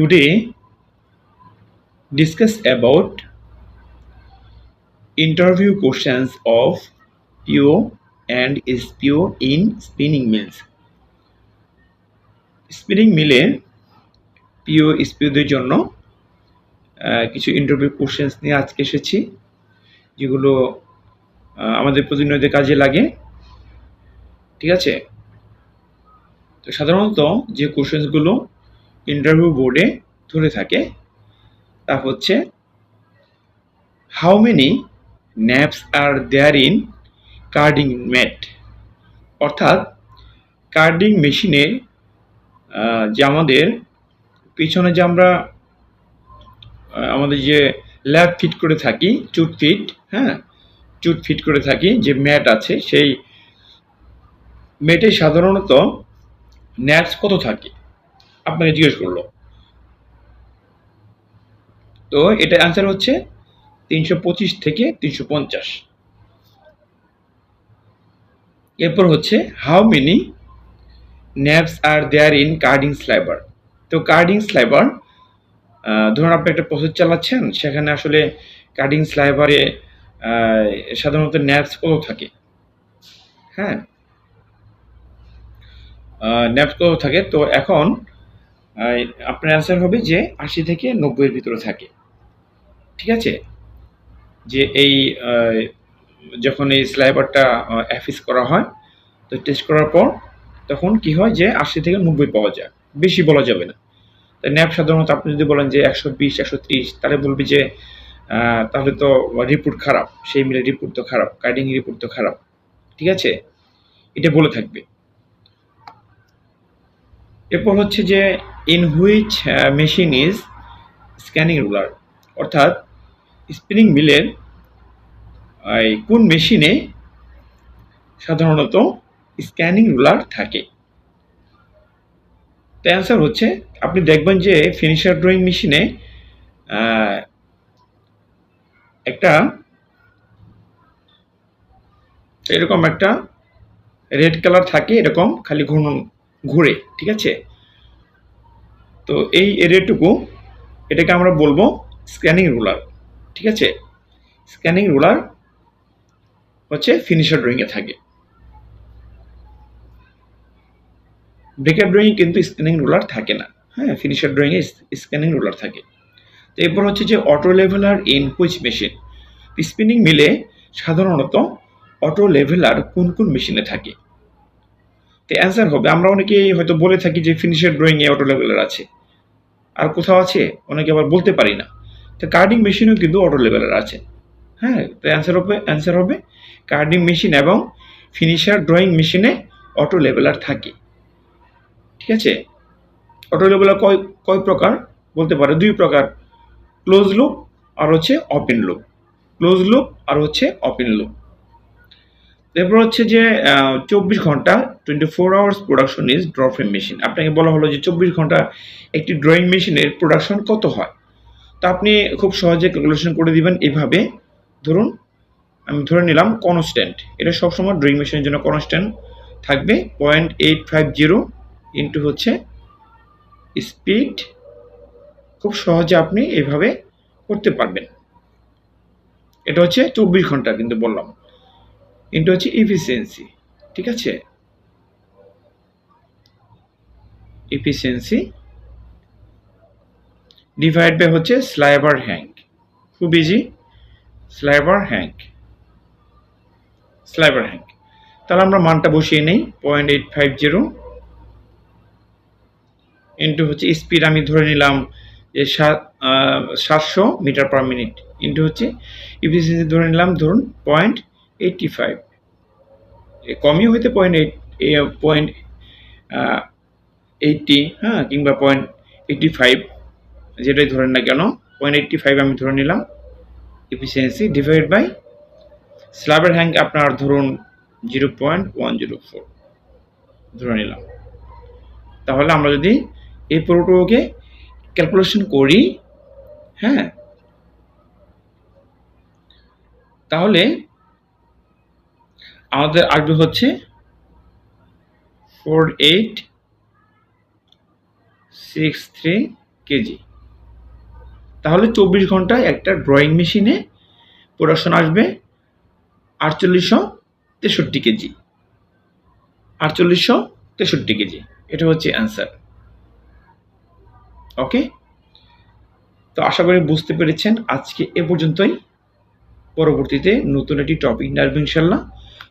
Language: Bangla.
today discuss about interview questions of PO and SPO in spinning mills. Spinning মিলে পিও স্পিওদের জন্য কিছু ইন্টারভিউ কোশ্চেন্স নিয়ে আজকে এসেছি, যেগুলো আমাদের প্রতিনিয়ত কাজে লাগে ঠিক আছে তো সাধারণত যে কোশ্চেন্সগুলো ইন্টারভিউ বোর্ডে ধরে থাকে। তা হচ্ছে how many neps are there in carding mat অর্থাৎ কার্ডিং মেশিনের যে আমাদের পিছনে যে আমরা আমাদের যে ল্যাব ফিট করে থাকি, চুট ফিট হ্যাঁ? চুট ফিট করে থাকি, যে ম্যাট আছে, সেই ম্যাটে সাধারণত ন্যাপস কত থাকে? আপনাকে জিজ্ঞেস করল। তো এটা অ্যান্সার হচ্ছে তিনশো পঁচিশ থেকে তিনশো পঞ্চাশ। এরপর হচ্ছে how many neps are there in carding sliver তো কার্ডিং স্লাইবার ধরুন আপনি একটা প্রসেস চালাচ্ছেন, সেখানে আসলে কার্ডিং স্লাইবারে সাধারণত ন্যাপস কত থাকে? হ্যাঁ। ন্যাপস কত থাকে? তো এখন আপনার অ্যান্সার হবে যে আশি থেকে নব্বইয়ের ভিতরে থাকে। ঠিক আছে? যে এই যখন এই স্লাইবারটা অ্যাফিস করা হয়, তো টেস্ট করার পর তখন কি হয় যে আশি থেকে নব্বই পাওয়া যায়। বেশি বলা যাবে না। তাই ন্যাপ সাধারণত আপনি যদি বলেন যে একশো বিশ, একশো ত্রিশ, তাহলে বলবি যে তাহলে তো রিপোর্ট খারাপ। সেই মিলে রিপোর্ট তো খারাপ। কার্ডিং রিপোর্ট তো খারাপ। ঠিক আছে? এটা বলে থাকবে। এরপর হচ্ছে যে in which machine is scanning roller অর্থাৎ স্পিনিং মিলের কোন মেশিনে সাধারণত স্ক্যানিং রুলার থাকে? তো অ্যান্সার হচ্ছে, আপনি দেখবেন যে ফিনিশার ড্রয়িং মেশিনে একটা এরকম একটা রেড কালার থাকে, এরকম খালি ঘন ঘুরে, ঠিক আছে? তো এই এরিয়াটুকু এটাকে আমরা বলব স্ক্যানিং রুলার ঠিক আছে? স্ক্যানিং রুলার হচ্ছে ফিনিশার ড্রয়িংয়ে থাকে। ব্রেকার ড্রয়িং কিন্তু স্ক্যানিং রুলার থাকে না। হ্যাঁ ফিনিশার ড্রয়িংয়ে স্ক্যানিং রুলার থাকে। তো এরপর হচ্ছে যে auto leveller in which machine spinning মিলে সাধারণত অটো লেভেলার কোন কোন মেশিনে থাকে। তো অ্যান্সার হবে, আমরা অনেকেই হয়তো বলে থাকি যে ফিনিশার ড্রয়িংয়ে অটো লেভেলার আছে। আর কোথাও আছে, অনেকে আবার বলতে পারি না। তো কার্ডিং মেশিনেও কিন্তু অটো লেভেলের আছে। হ্যাঁ তো অ্যান্সার হবে অ্যান্সার হবে। কার্ডিং মেশিন এবং ফিনিশার ড্রয়িং মেশিনে অটো লেভেলার থাকে। ঠিক আছে? অটো লেভেলার কয় কয় প্রকার? বলতে পারে, দুই প্রকার। ক্লোজ লুপ আর হচ্ছে ওপেন লুপ ক্লোজ লুপ আর হচ্ছে ওপেন লুপ এরপর হচ্ছে যে চব্বিশ ঘণ্টা twenty four hours production is draw frame machine আপনাকে বলা হলো যে, চব্বিশ ঘণ্টা একটি ড্রয়িং মেশিনের প্রোডাকশন কত হয়? তো আপনি খুব সহজে ক্যালকুলেশন করে দিবেন এভাবে। ধরুন, আমি ধরে নিলাম কনস্ট্যান্ট এটা সবসময় ড্রয়িং মেশিনের জন্য কনস্ট্যান্ট থাকবে। Point eight five zero into হচ্ছে স্পিড খুব সহজে আপনি এভাবে করতে পারবেন। এটা হচ্ছে চব্বিশ ঘণ্টা কিন্তু বললাম। ইন্টু হচ্ছে ইফিসিয়েন্সি ঠিক আছে? ইফিসিয়েন্সি ডিভাইড বাই হচ্ছে স্লাইবার হ্যাঙ্ক খুব easy sliver hank sliver hank তাহলে আমরা মানটা বসিয়ে নেই point eight five zero into হচ্ছে স্পিড আমি ধরে নিলাম যে সাতশো মিটার পার মিনিট ইন্টু হচ্ছে ইফিসিয়েন্সি ধরে নিলাম ধরুন পয়েন্ট এইটটি ফাইভ কমই হইতে পয়েন্ট এইট পয়েন্ট এইটটি হ্যাঁ কিংবা পয়েন্ট এইটটি ফাইভ যেটাই ধরেন না কেন পয়েন্ট এইটটি ফাইভ আমি ধরে নিলাম এফিসিয়েন্সি ডিভাইড বাই স্ল্যাবের হ্যাঙ্ক আপনার ধরুন zero point one zero four ধরে নিলাম। তাহলে আমরা যদি এই পুরোটুকুকে ক্যালকুলেশন করি হ্যাঁ তাহলে আমাদের আসবে হচ্ছে four eight six three KG তাহলে চব্বিশ ঘন্টায় একটা ড্রয়িং মেশিনে প্রোডাকশন আসবে আটচল্লিশশো তেষট্টি কেজি আটচল্লিশশো তেষট্টি কেজি এটা হচ্ছে অ্যান্সার ওকে তো আশা করি বুঝতে পেরেছেন। আজকে এ পর্যন্তই। পরবর্তীতে নতুন একটি টপিক নিয়ে আসব ইনশাল্লাহ।